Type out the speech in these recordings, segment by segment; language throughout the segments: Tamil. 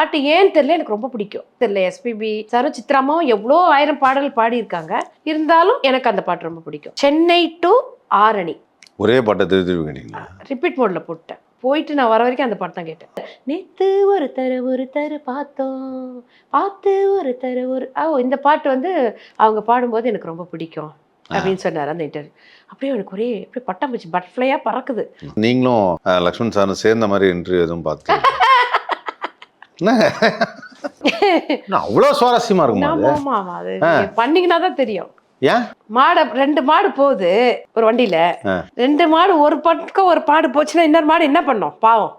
பாட்டு ஏன்னு தெரியல எனக்கு ரொம்ப பிடிக்கும். தெரியல எஸ்பிபி சாரும் சித்ராமாவும் எவ்வளோ ஆயிரம் பாடல்கள் பாடியிருக்காங்க. இருந்தாலும் எனக்கு அந்த பாட்டு ரொம்ப பிடிக்கும். சென்னை டு ஆரணி. ஒரே பாட்டை திருப்பி ரிப்பீட் மோட்ல போட்டேன். போயிட்டு நான் வர வரைக்கும் அந்த பாட்டு தான் கேட்டேன். நேத்து ஒரு தர ஒரு தர பார்த்தோம். பார்த்து ஒரு தர ஒரு ஓ இந்த பாட்டு வந்து அவங்க பாடும்போது எனக்கு ரொம்ப பிடிக்கும் அப்படின்னு சொன்னார் அந்த இன்டர்வியூ அப்படியே எனக்கு ஒரே அப்படியே பட்டம் போச்சு. பட்டர்ஃப்ளையா பறக்குது. நீங்களும் லக்ஷ்மண் சாரும் சேர்ந்த மாதிரி இன்டர்வியூ எதுவும் பார்த்து அவ்வளோ சுவாரஸ்யமா இருக்குமா பண்ணீங்கன்னா தான் தெரியும். ஏன்? மாடை ரெண்டு மாடு போகுது ஒரு வண்டியில. ரெண்டு மாடு ஒரு பக்கம் ஒரு மாடு போச்சுன்னா இன்னொரு மாடு என்ன பண்ணும்? பாவம்.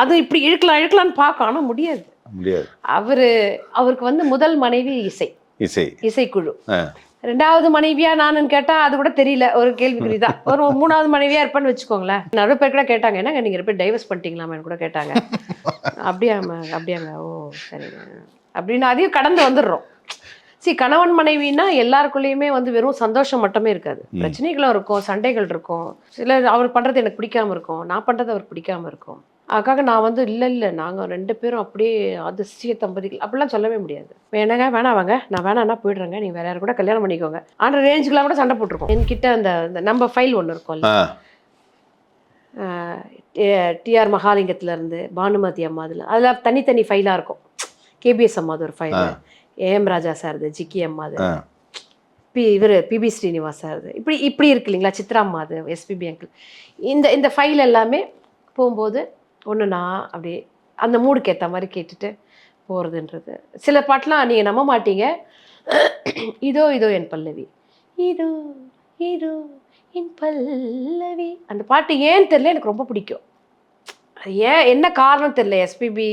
அது இப்படி இழுக்கலாம் இழுக்கலாம்னு பார்க்கும் ஆனா முடியாது. முடியாது. அவரு அவருக்கு வந்து முதல் மனைவி இசை. இசை. இசைக்குழு. ரெண்டாவது மனைவியா நானுன்னு கேட்டா அது கூட தெரியல. ஒரு கேள்விக்குறி தான். ஒரு மூணாவது மனைவியா இருப்பேன்னு வச்சுக்கோங்களேன். நிறைய பேர் கூட கேட்டாங்க. என்னங்க நீங்க ரெண்டு டைவர்ஸ் பண்ணிட்டீங்களாமேன்னு கூட கேட்டாங்க. அப்படியாம அப்படியாங்க. ஓ சரிங்க அப்படின்னு அதையும் கடந்து வந்துடுறோம். சி கணவன் மனைவின்னா எல்லாருக்குள்ளேயுமே வந்து வெறும் சந்தோஷம் மட்டுமே இருக்காது. பிரச்சனைகளும் இருக்கும் சண்டைகள் இருக்கும். சில அவர் பண்றது எனக்கு பிடிக்காம இருக்கும். நான் பண்றது அவருக்கு பிடிக்காம இருக்கும். அதுக்காக நான் வந்து இல்லை இல்லை நாங்கள் ரெண்டு பேரும் அப்படியே அதிசய தம்பதிகள் அப்படிலாம் சொல்லவே முடியாது. வேணாங்க வேணாம் வாங்க நான் வேணான்னா போயிடுறேங்க. நீங்கள் வேற யாரு கூட கல்யாணம் பண்ணிக்கோங்க. ஆன ரேஞ்சுக்கெலாம் கூட சண்டை போட்டிருக்கோம். என்கிட்ட அந்த அந்த நம்ம ஃபைல் ஒன்று இருக்கும்ல டிஆர் மகாலிங்கத்துலேருந்து பானுமதி அம்மா அதில் அதில் தனித்தனி ஃபைலாக இருக்கும். கேபிஎஸ் அம்மாது ஒரு ஃபைல் ஏஎம் ராஜா சார்து ஜிக்கி அம்மாது. பி இவர் பிபி ஸ்ரீனிவாஸ் சார்து. இப்படி இப்படி இருக்கு இல்லைங்களா சித்ரா அம்மாது எஸ்பிபி அங்கிள். இந்த இந்த ஃபைல் எல்லாமே போகும்போது ஒன்று நான் அப்படியே அந்த மூடுக்கு ஏற்ற மாதிரி கேட்டுட்டு போகிறதுன்றது சில பாட்டெலாம் நீங்கள் நம்ப மாட்டீங்க. இதோ இதோ என் பல்லவி. இதோ இதோ என் பல்லவி. அந்த பாட்டு ஏன்னு தெரியல எனக்கு ரொம்ப பிடிக்கும். ஏன் என்ன காரணம் தெரியல எஸ்பிபி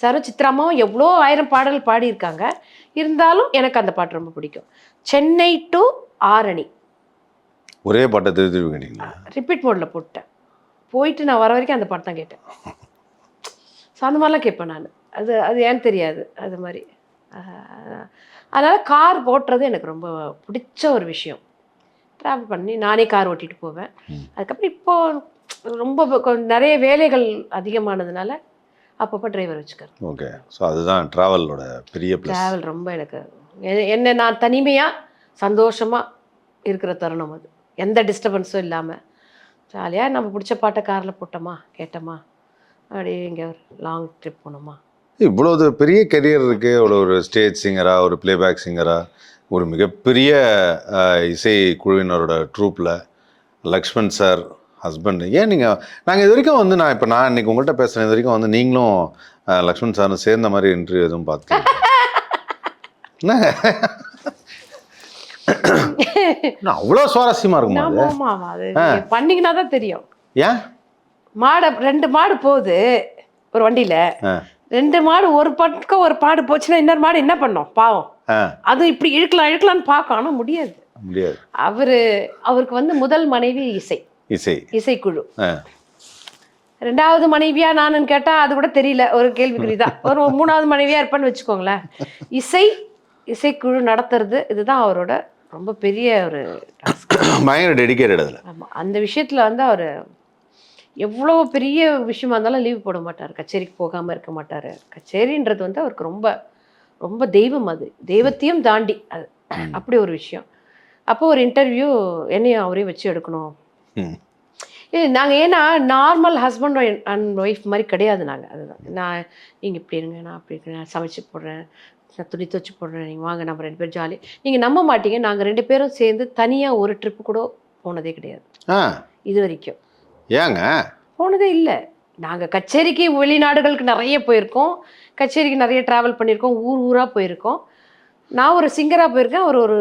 சாரும் சித்ராமாவும் எவ்வளோ ஆயிரம் பாடல்கள் பாடியிருக்காங்க. இருந்தாலும் எனக்கு அந்த பாட்டு ரொம்ப பிடிக்கும். சென்னை டு ஆரணி. ஒரே பாட்டை திருப்பி ரிப்பீட் மோட்ல போட்டேன். போயிட்டு நான் வர வரைக்கும் அந்த பாட்டு தான் கேட்டேன். ஸோ அந்த மாதிரிலாம் கேட்பேன் நான். அது அது ஏன்னு தெரியாது. அது மாதிரி. அதனால கார் ஓட்டுறது எனக்கு ரொம்ப பிடிச்ச ஒரு விஷயம். ட்ராவல் பண்ணி நானே கார் ஓட்டிட்டு போவேன். அதுக்கப்புறம் இப்போ ரொம்ப நிறைய வேலைகள் அதிகமானதுனால அப்பப்போ டிரைவர் வச்சுக்கிறேன் ஓகே. ஸோ அதுதான் ட்ராவலோட பெரிய ட்ராவல் ரொம்ப எனக்கு என்ன நான் தனிமையாக சந்தோஷமாக இருக்கிற தருணம் அது. எந்த டிஸ்டர்பன்ஸும் இல்லாமல் ஜாலியாக நம்ம பிடிச்ச பாட்டை காரில் போட்டோமா? கேட்டோமா? அப்படியே இங்கே ஒரு லாங் ட்ரிப் போனோமா? இவ்வளவு பெரிய கெரியர் இருக்கு. இவ்வளோ ஒரு ஸ்டேஜ் சிங்கரா ஒரு பிளேபேக் சிங்கரா ஒரு மிகப்பெரிய இசை குழுவினரோட ட்ரூப்பில் லக்ஷ்மண் சார் ஹஸ்பண்ட் ஏன் நீங்கள் நாங்கள் இது வரைக்கும் வந்து நான் இப்போ நான் இன்னைக்கு உங்கள்கிட்ட பேசுகிறேன் இது வரைக்கும் வந்து நீங்களும் லக்ஷ்மண் சாரும் சேர்ந்த மாதிரி இன்டர்வியூ எதுவும் பார்த்து என்ன என்ன? அவ்வளோ சுவாரஸ்யமாக இருக்குமா அது? பண்ணீங்கன்னா தான் தெரியும். ஏன்? மாடை ரெண்டு மாடு போகுது ஒரு வண்டியில். ரெண்டு மாடு ஒரு பக்கம் ஒரு மாடு போச்சுன்னா இன்னொரு மாடு என்ன பண்ணும்? பாவம். அது இப்படி இழுக்கலாம் இழுக்கலாம்னு பார்க்கும் ஆனால் முடியாது. முடியாது. அவரு அவருக்கு வந்து முதல் மனைவி இசை. இசை. இசைக்குழு. ரெண்டாவது மனைவியா நானுன்னு கேட்டா அது கூட தெரியல ஒரு கேள்விக்குறி தான் ஒரு மூணாவது மனைவியா இருப்பேன்னு வச்சுக்கோங்களேன். இசை இசைக்குழு நடத்துறது இதுதான் அவரோட ரொம்ப பெரிய ஒரு. பயங்கர டெடிக்கேட்டட் அதில். ஆமா. அந்த விஷயத்துல வந்து அவர் எவ்வளோ பெரிய விஷயமா இருந்தாலும் லீவ் போட மாட்டார். கச்சேரிக்கு போகாம இருக்க மாட்டார். கச்சேரின்றது வந்து அவருக்கு ரொம்ப ரொம்ப தெய்வம் அது. தெய்வத்தையும் தாண்டி அது. அப்படி ஒரு விஷயம். அப்போ ஒரு இன்டர்வியூ என்னையும் அவரே வச்சு எடுக்கணும். நாங்கள் ஏன்னா நார்மல் ஹஸ்பண்ட் அண்ட் ஒய்ஃப் மாதிரி கிடையாது நாங்கள் அதுதான். நான் நீங்கள் இப்படி இருங்க நான் அப்படி இருக்கேன் நான் சமைச்சு போடுறேன். நான் துணி துவச்சி போடுறேன் நீங்கள் வாங்க நம்ம ரெண்டு பேரும் ஜாலி நீங்கள் நம்ப மாட்டீங்க நாங்கள் ரெண்டு பேரும் சேர்ந்து தனியாக ஒரு ட்ரிப்பு கூட போனதே கிடையாது. ஆ. இது வரைக்கும். ஏங்க? போனதே இல்லை. நாங்கள் கச்சேரிக்கு வெளிநாடுகளுக்கு நிறைய போயிருக்கோம். கச்சேரிக்கு நிறைய ட்ராவல் பண்ணியிருக்கோம். ஊர் ஊராக போயிருக்கோம். நான் ஒரு சிங்கராக போயிருக்கேன். அவர் ஒரு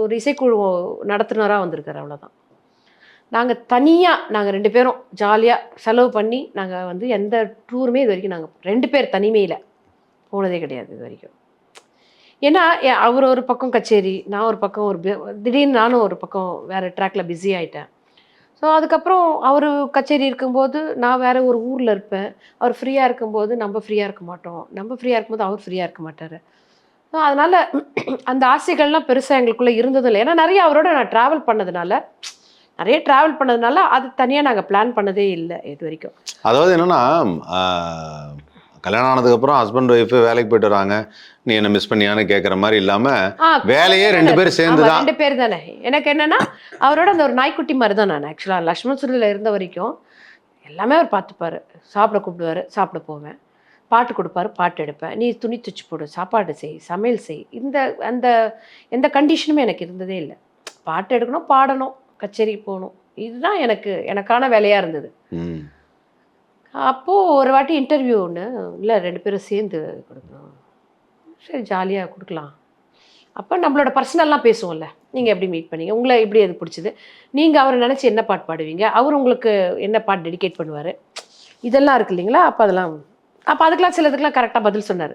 ஒரு இசைக்குழு நடத்துனராக வந்திருக்காரு அவ்வளோதான் நாங்கள் தனியாக நாங்கள் ரெண்டு பேரும் ஜாலியாக செலவு பண்ணி நாங்கள் வந்து எந்த டூருமே இது வரைக்கும் நாங்கள் ரெண்டு பேர் தனிமையில் போனதே கிடையாது இது வரைக்கும். ஏன்னா அவர் ஒரு பக்கம் கச்சேரி நான் ஒரு பக்கம் ஒரு திடீர்னு நானும் ஒரு பக்கம் வேறு ட்ராக்ல பிஸி ஆயிட்டேன். ஸோ அதுக்கப்புறம் அவர் கச்சேரி இருக்கும்போது நான் வேற ஒரு ஊரில் இருப்பேன். அவர் ஃப்ரீயாக இருக்கும்போது நம்ம ஃப்ரீயாக இருக்க மாட்டோம். நம்ம ஃப்ரீயாக இருக்கும்போது அவர் ஃப்ரீயாக இருக்க மாட்டார். ஸோ அதனால் அந்த ஆசைகள்லாம் பெருசாக எங்களுக்குள்ளே இருந்ததும் இல்லை ஏன்னா நிறைய அவரோட நான் ட்ராவல் பண்ணதுனால நிறைய ட்ராவல் பண்ணதுனால அது தனியாக நாங்கள் பிளான் பண்ணதே இல்லை இது வரைக்கும். அதாவது என்னன்னா கல்யாணம் ஆனதுக்கப்புறம் ஹஸ்பண்ட் ஒய்ஃபு வேலைக்கு போயிட்டு வராங்க. நீ என்ன மிஸ் பண்ணியான்னு கேட்குற மாதிரி இல்லாமல் வேலையே ரெண்டு பேரும் சேர்ந்து தான் ரெண்டு பேர் தானே. எனக்கு என்னன்னா அவரோட அந்த ஒரு நாய்க்குட்டி மாதிரி தான் நான் ஆக்சுவலாக லக்ஷ்மண் சுருளில் இருந்த வரைக்கும் எல்லாமே அவர் பார்த்துப்பாரு. சாப்பிட கூப்பிடுவாரு சாப்பிட போவேன். பாட்டு கொடுப்பாரு பாட்டு எடுப்பேன். நீ துணி துச்சு போடு சாப்பாடு செய் சமையல் செய். இந்த அந்த எந்த கண்டிஷனுமே எனக்கு இருந்ததே இல்லை. பாட்டு எடுக்கணும் பாடணும் கச்சேரிக்கு போகணும். இதுதான் எனக்கு எனக்கான வேலையாக இருந்தது. அப்போது ஒரு வாட்டி இன்டர்வியூ ஒன்று இல்லை ரெண்டு பேரும் சேர்ந்து கொடுக்கணும். சரி ஜாலியாக கொடுக்கலாம். அப்போ நம்மளோட பர்சனல்லாம் பேசுவோம்ல. நீங்கள் எப்படி மீட் பண்ணீங்க? உங்களை எப்படி அது பிடிச்சிது? நீங்கள் அவரை நினச்சி என்ன பாட்டு பாடுவீங்க? அவர் உங்களுக்கு என்ன பாட்டு டெடிகேட் பண்ணுவார்? இதெல்லாம் இருக்கு இல்லைங்களா? அப்போ அதெல்லாம் அப்போ அதுக்கெல்லாம் சிலதுக்கெல்லாம் கரெக்டாக பதில் சொன்னார்.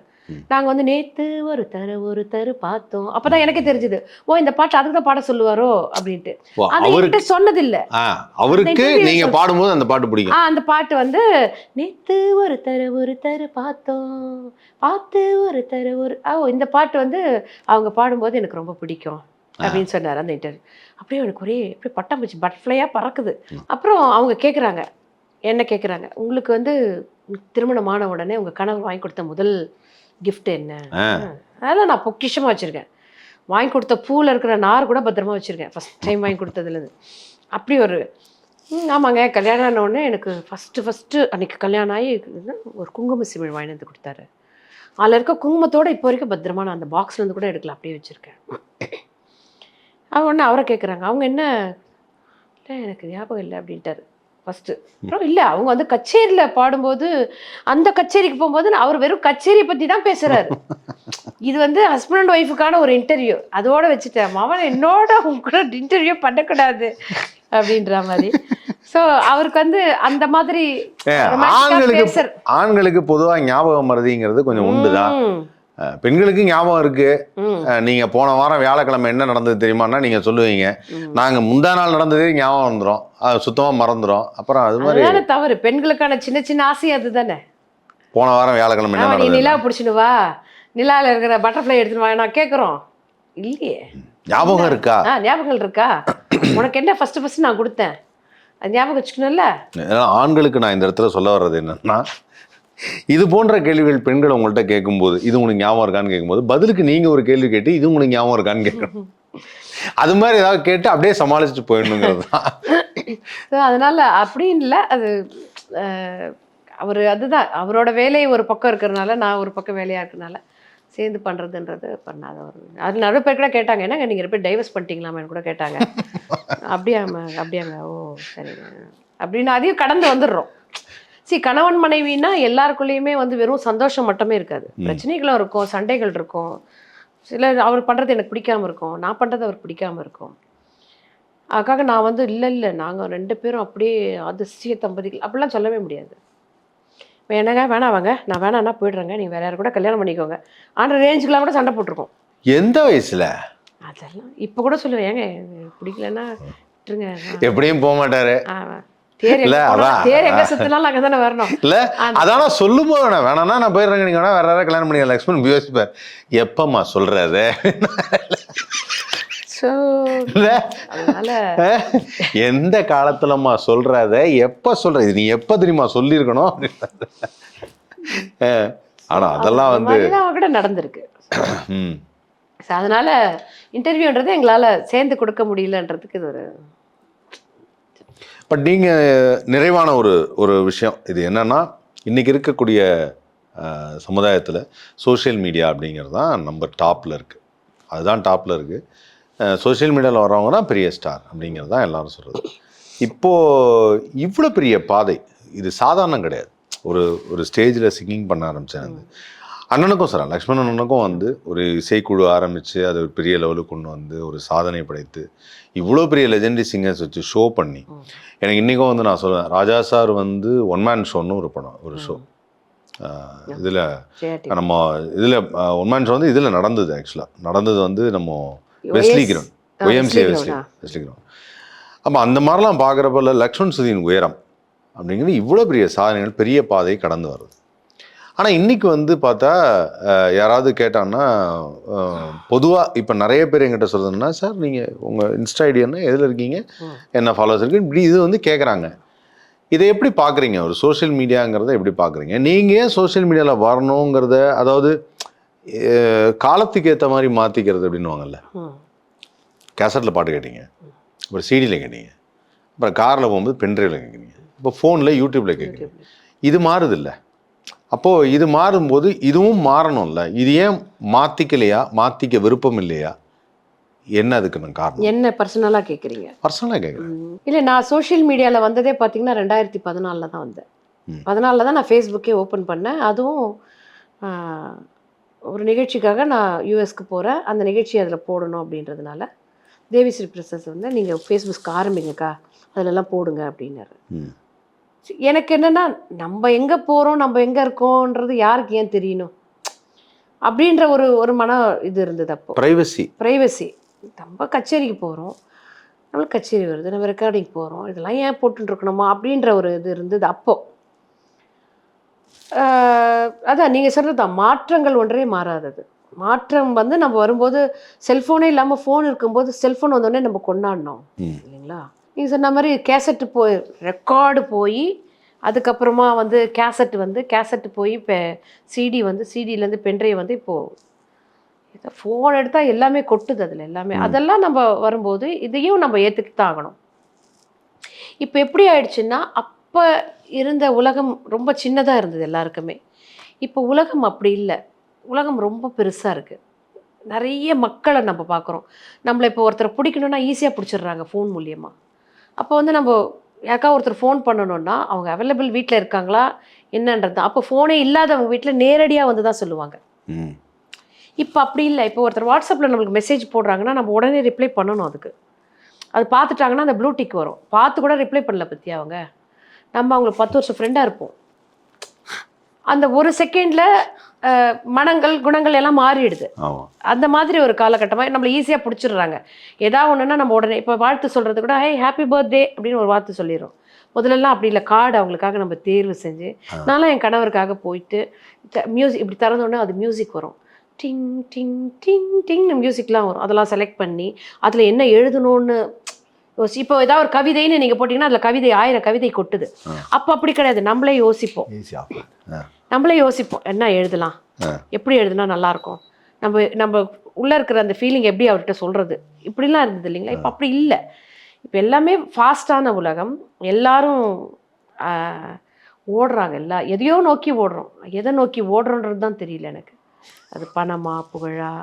நாங்கள் வந்து நேற்று ஒரு தரு ஒரு தரு பார்த்தோம். அப்போ தான் எனக்கே தெரிஞ்சுது. ஓ இந்த பாட்டு அதுக்கு தான் பாட சொல்லுவாரோ அப்படின்ட்டு. அது என்கிட்ட சொன்னதில்லை. அவருக்கு நீங்க பாடும்போது அந்த பாட்டு பிடிக்கும். அந்த பாட்டு வந்து நேத்து ஒரு தர ஒரு தர பார்த்தோம். பார்த்து ஒரு தர ஒரு ஓ இந்த பாட்டு வந்து அவங்க பாடும்போது எனக்கு ரொம்ப பிடிக்கும் அப்படின்னு சொன்னார் அந்த இன்டர்வியூ. அப்படியே எனக்கு ஒரே அப்படியே பட்டம் போச்சு பட்டர்ஃப்ளையாக பறக்குது. அப்புறம் அவங்க கேட்குறாங்க என்ன கேட்குறாங்க உங்களுக்கு வந்து திருமணமான உடனே உங்கள் கணவர் வாங்கி கொடுத்த முதல் gift என்ன. அதெல்லாம் நான் பொக்கிஷமாக வச்சுருக்கேன். வாங்கி கொடுத்த பூவில் இருக்கிற நார் கூட பத்திரமா வச்சுருக்கேன். ஃபஸ்ட் டைம் வாங்கி கொடுத்ததுலேருந்து. அப்படி ஒரு ஆமாங்க. கல்யாணம் ஆன உடனே எனக்கு ஃபஸ்ட்டு ஃபஸ்ட்டு அன்னைக்கு கல்யாணம் ஆகி ஒரு குங்கும சிமிழ் வாங்கி வந்து கொடுத்தாரு. அதில் இருக்க குங்குமத்தோட இப்போ வரைக்கும் பத்திரமா நான் அந்த பாக்ஸ்லேருந்து கூட எடுக்கல. அப்படியே வச்சுருக்கேன். அவங்க ஒன்று அவரை கேட்குறாங்க அவங்க என்ன? இல்லை எனக்கு ஞாபகம் இல்லை அப்படின்ட்டாரு. ஃபஸ்ட்டு அப்புறம் இல்லை அவங்க வந்து கச்சேரியில் பாடும்போது அந்த கச்சேரிக்கு போகும்போது அவர் வெறும் கச்சேரியை பற்றி தான் பேசுகிறாரு இது வந்து ஹஸ்பண்ட் அண்ட் ஒய்ஃபுக்கான ஒரு இன்டர்வியூ அதோட வச்சுட்டேன். மவன் என்னோட உங்க கூட இன்டர்வியூ பண்ணக்கூடாது அப்படின்ற மாதிரி. ஸோ அவருக்கு வந்து அந்த மாதிரி ஆண்களுக்கு பொதுவா ஞாபகம் மறதிங்கிறது கொஞ்சம் அஹ், பெண்களுக்கு ஞாபகம் இருக்கு. நீங்க போன வாரம் வியாழக்கிழமை என்ன நடந்தது தெரியுமான்னா நீங்க சொல்லுவீங்க. நாங்க முந்தா நாள் நடந்ததே ஞாபகம் வந்துடும் அது சுத்தமா மறந்துடும் அப்புறம் அது மாதிரி தவறு. பெண்களுக்கான சின்ன சின்ன ஆசை அதுதானே? போன வாரம் வியாழக்கிழமை என்ன நடந்தது நிலா பிடிச்சினு வா. நிலாவில் இருக்கிற பட்டர்ஃப்ளை எடுத்துன்னு வா. நான் கேட்குறோம் இல்லையே. ஞாபகம் இருக்கா? ஞாபகங்கள் இருக்கா? உனக்கு என்ன ஃபர்ஸ்ட் ஃபர்ஸ்ட் நான் கொடுத்தேன். அது ஞாபகம் வச்சுக்கணும்ல? ஆண்களுக்கு நான் இந்த இடத்துல சொல்ல வர்றது என்னன்னா இது போன்ற கேள்விகள் பெண்கள் உங்கள்கிட்ட கேட்கும்போது இது உங்களுக்கு ஞாபகம் இருக்கான்னு கேட்கும்போது பதிலுக்கு நீங்க ஒரு கேள்வி கேட்டு இது உங்களுக்கு ஞாபகம் இருக்கான்னு கேட்கணும். அது மாதிரி ஏதாவது கேட்டு அப்படியே சமாளிச்சுட்டு போயிடணுங்கிறது தான். அதனால அப்படின்னு இல்லை. அது அவர் அதுதான். அவரோட வேலை ஒரு பக்கம் இருக்கிறனால நான் ஒரு பக்கம் வேலையாக இருக்கிறனால சேர்ந்து பண்ணுறதுன்றது பண்ணாத ஒரு அது நிறைய பேர் கூட கேட்டாங்க என்னங்க நீங்கள் ரெண்டு பேர் டைவர்ஸ் பண்ணிட்டீங்களாமேன்னு கூட கேட்டாங்க. அப்படியாம அப்படியாங்க ஓ சரிங்க அப்படின்னு அதையும் கடந்து வந்துடுறோம். சரி கணவன் மனைவின்னா எல்லாருக்குள்ளேயுமே வந்து வெறும் சந்தோஷம் மட்டுமே இருக்காது. பிரச்சனைகளும் இருக்கும் சண்டைகள் இருக்கும். சில அவர் பண்ணுறது எனக்கு பிடிக்காம இருக்கும் நான் பண்ணுறது அவருக்கு பிடிக்காம இருக்கும். அதுக்காக நான் வந்து இல்லை இல்லை நாங்கள் ரெண்டு பேரும் அப்படியே அதிசய தம்பதிகள் அப்படிலாம் சொல்லவே முடியாது. வேணாங்க வேணாம் வாங்க நான் வேணான்னா போயிடுறேங்க நீங்கள் வேற யாரு கூட கல்யாணம் பண்ணிக்கோங்க. ஆனால் ரேஞ்சுக்கெலாம் கூட சண்டை போட்டிருக்கோம். எந்த வயசுல? அதெல்லாம் இப்போ கூட சொல்லுவேன் ஏங்க பிடிக்கலன்னா விட்டுருங்க. எப்படியும் போக மாட்டாரு. சொல்லும் போது வேணாம்னா நான் போயிடுறேங்க நீங்க வேணா வேற யாராவது கல்யாணம் பண்ணி லக்ஷ்மண். யோசிப்பார் எப்பம்மா சொல்றது எந்த காலத்துலம்மா சொல்றத எப்ப சொல்ற? இது நீ எப்ப தெரியுமா சொல்லியிருக்கணும்? அஹ், ஆனா அதெல்லாம் வந்து கூட நடந்திருக்கு. அதனால இன்டர்வியூன்றது எங்களால் சேர்ந்து கொடுக்க முடியலன்றதுக்கு இது ஒரு பட் நீங்கள் நிறைவான ஒரு ஒரு விஷயம். இது என்னன்னா இன்றைக்கி இருக்கக்கூடிய சமுதாயத்தில் சோஷியல் மீடியா அப்படிங்கிறது தான் நம்ம டாப்பில் இருக்குது அதுதான் டாப்பில் இருக்குது சோஷியல் மீடியாவில் வரவங்க தான் பெரிய ஸ்டார் அப்படிங்கிறது தான் எல்லாரும் சொல்கிறது இப்போ இவ்வளோ பெரிய பாதை இது சாதாரணம் கிடையாது. ஒரு ஒரு ஸ்டேஜில் சிங்கிங் பண்ண ஆரம்பித்தேன் அது அண்ணனுக்கும் சார் லக்ஷ்மண் அண்ணனுக்கும் வந்து ஒரு இசைக்குழு ஆரம்பித்து அதை ஒரு பெரிய லெவலுக்கு கொண்டு வந்து ஒரு சாதனை படைத்து இவ்வளோ பெரிய லெஜெண்டரி சிங்கர்ஸ் வச்சு ஷோ பண்ணி. எனக்கு இன்றைக்கும் வந்து நான் சொல்லுவேன் ராஜா சார் வந்து ஒன் மேன் ஷோன்னு ஒரு படம் ஒரு ஷோ இதில் நம்ம இதில் ஒன் மேன் ஷோ வந்து இதில் நடந்தது ஆக்சுவலாக நடந்தது வந்து நம்ம Wesley ground YMCA Wesley Wesley ground அப்போ அந்த மாதிரிலாம் பார்க்குறப்பல லக்ஷ்மண் சுதியின் உயரம் அப்படிங்கிறது இவ்வளோ பெரிய சாதனைகள் பெரிய பாதை கடந்து வருது. ஆனால் இன்னைக்கு வந்து பார்த்தா யாராவது கேட்டாங்கன்னா பொதுவாக இப்போ நிறைய பேர் எங்கிட்ட சொல்றதுன்னா சார் நீங்கள் உங்கள் இன்ஸ்டா ஐடியானா எதில் இருக்கீங்க. என்ன ஃபாலோவர்ஸ் இருக்கு? இப்படி இது வந்து கேட்குறாங்க இதை எப்படி பார்க்குறீங்க ஒரு சோஷியல் மீடியாங்கிறத எப்படி பார்க்குறீங்க நீங்கள் ஏன் சோஷியல் மீடியாவில் வரணுங்கிறத அதாவது காலத்துக்கு ஏற்ற மாதிரி மாற்றிக்கிறது அப்படின்னுவாங்கல்ல. ம். கேசட்டில் பாட்டு கேட்டீங்க. அப்புறம் சிடியில் கேட்டீங்க. அப்புறம் காரில் போகும்போது பென்ட்ரைவில் கேட்குறீங்க இப்போ ஃபோனில் யூடியூப்பில் கேட்குறீங்க இது மாறுதில்ல. அப்போது இது மாறும்போது இதுவும் மாறணும்ல. இது ஏன் மாற்றிக்கலையா மாற்றிக்க விருப்பம் இல்லையா என்ன அதுக்கு நான் காரணம்? என்ன பர்சனலாக கேட்குறீங்க பர்சனலாக கேட்குறேன் இல்லை நான் சோஷியல் மீடியாவில் வந்ததே பார்த்தீங்கன்னா ரெண்டாயிரத்தி பதினாலில் தான் வந்தேன். பதினாலில் தான் நான் ஃபேஸ்புக்கே ஓப்பன் பண்ணேன். அதுவும் ஒரு நிகழ்ச்சிக்காக நான் யூஎஸ்க்கு போகிறேன் அந்த நிகழ்ச்சி அதில் போடணும் அப்படின்றதுனால தேவிஸ்ரீ பிரசாத் வந்து நீங்கள் ஃபேஸ்புக் ஆரம்பிங்கக்கா. அதிலெல்லாம் போடுங்க அப்படின்னாரு. ம். எனக்கு என்னென்னா நம்ம எங்கே போகிறோம் நம்ம எங்கே இருக்கோன்றது யாருக்கு ஏன் தெரியணும்? அப்படின்ற ஒரு ஒரு மன இது இருந்தது அப்போ. ப்ரைவசி ப்ரைவசி நம்ம கச்சேரிக்கு போகிறோம் நம்மளுக்கு கச்சேரி வருது நம்ம ரெக்கார்டிங் போகிறோம் இதெல்லாம் ஏன் போட்டுட்டு இருக்கணுமா அப்படின்ற ஒரு இது இருந்தது அப்போ. ஆஹ் அதான் நீங்கள் சொல்கிறது தான் மாற்றங்கள் ஒன்றே மாறாதது. மாற்றம் வந்து நம்ம வரும்போது செல்ஃபோனே இல்லாமல் ஃபோன் இருக்கும்போது செல்ஃபோன் வந்தோடனே நம்ம கொண்டாடினோம் ம். இல்லைங்களா? நீங்கள் சொன்ன மாதிரி கேசட்டு போய் ரெக்கார்டு போய் அதுக்கப்புறமா வந்து கேசட் வந்து கேசட்டு போய் இப்போ சிடி வந்து சிடிலேருந்து பென்ட்ரைவ் வந்து இப்போது இதை ஃபோன் எடுத்தால் எல்லாமே கொட்டுது அதில் எல்லாமே. அதெல்லாம் நம்ம வரும்போது இதையும் நம்ம ஏற்றுக்கிட்டு தான் ஆகணும். இப்போ எப்படி ஆயிடுச்சுன்னா அப்போ இருந்த உலகம் ரொம்ப சின்னதாக இருந்தது எல்லாருக்குமே. இப்போ உலகம் அப்படி இல்லை. உலகம் ரொம்ப பெருசாக இருக்குது நிறைய மக்களை நம்ம பார்க்குறோம் நம்மளை இப்போ ஒருத்தரை பிடிக்கணும்னா ஈஸியாக பிடிச்சிடுறாங்க ஃபோன் மூலியமாக அப்போ வந்து நம்ம யாருக்கா ஒருத்தர் ஃபோன் பண்ணணும்னா அவங்க அவைலபிள் வீட்டில் இருக்காங்களா? என்னன்றது. தான் அப்போ ஃபோனே இல்லாதவங்க வீட்டில் நேரடியாக வந்து தான் சொல்லுவாங்க இப்போ அப்படி இல்லை. இப்போ ஒருத்தர் வாட்ஸ்அப்பில் நம்மளுக்கு மெசேஜ் போடுறாங்கன்னா நம்ம உடனே ரிப்ளை பண்ணணும் அதுக்கு. அது பார்த்துட்டாங்கன்னா அந்த ப்ளூ டிக் வரும். பார்த்து கூட ரிப்ளை பண்ணல பற்றி அவங்க? நம்ம அவங்களுக்கு பத்து வருஷம் ஃப்ரெண்டாக இருப்போம். அந்த ஒரு செகண்டில் மனங்கள் குணங்கள் எல்லாம் மாறிடுது. அந்த மாதிரி ஒரு காலகட்டமாக நம்மளை ஈஸியாக பிடிச்சிடுறாங்க. ஏதாவது ஒன்றுனா நம்ம உடனே இப்போ வாழ்த்து சொல்கிறது கூட ஹே ஹாப்பி பர்த்டே அப்படின்னு ஒரு வார்த்தை சொல்லிடுறோம். முதல்லலாம் அப்படி இல்லை. கார்டு அவங்களுக்காக நம்ம தேர்வு செஞ்சு நான்லாம் என் கணவருக்காக போயிட்டு மியூசிக் இப்படி திறந்த உடனே அது மியூசிக் வரும். டிங் டிங் டிங் டிங்னு மியூசிக்லாம் வரும். அதெல்லாம் செலக்ட் பண்ணி அதில் என்ன எழுதணும்னு யோசி இப்போ ஏதாவது ஒரு கவிதைன்னு நீங்கள் போட்டிங்கன்னா அதில் கவிதை ஆயிரம் கவிதை கொட்டுது. அப்போ அப்படி கிடையாது. நம்மளே யோசிப்போம். நம்மளே யோசிப்போம் என்ன எழுதலாம். எப்படி எழுதுனா நல்லா இருக்கும் நம்ம நம்ம உள்ள இருக்கிற அந்த ஃபீலிங் எப்படி அவர்கிட்ட சொல்றது? இப்படிலாம் இருந்தது இல்லைங்களா? இப்போ அப்படி இல்லை. இப்போ எல்லாமே ஃபாஸ்டான உலகம். எல்லாரும் ஓடுறாங்க. எல்லா எதையோ நோக்கி ஓடுறோம். எதை நோக்கி ஓடுறோன்றது தான் தெரியல எனக்கு. அது பணமா புகழா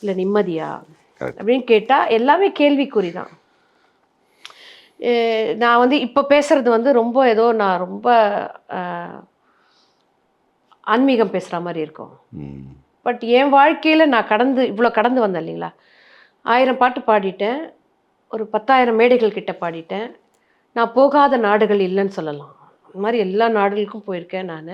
இல்லை நிம்மதியா. அப்படின்னு கேட்டால் எல்லாமே கேள்விக்குறி தான். நான் வந்து இப்போ பேசுறது வந்து ரொம்ப ஏதோ நான் ரொம்ப ஆன்மீகம் பேசுகிற மாதிரி இருக்கும். பட் என் வாழ்க்கையில் நான் கடந்து இவ்வளோ கடந்து வந்தேன் இல்லைங்களா? ஆயிரம் பாட்டு பாடிட்டேன். ஒரு பத்தாயிரம் மேடைகள் கிட்ட பாடிட்டேன். நான் போகாத நாடுகள் இல்லைன்னு சொல்லலாம். அந்த மாதிரி எல்லா நாடுகளுக்கும் போயிருக்கேன் நான்.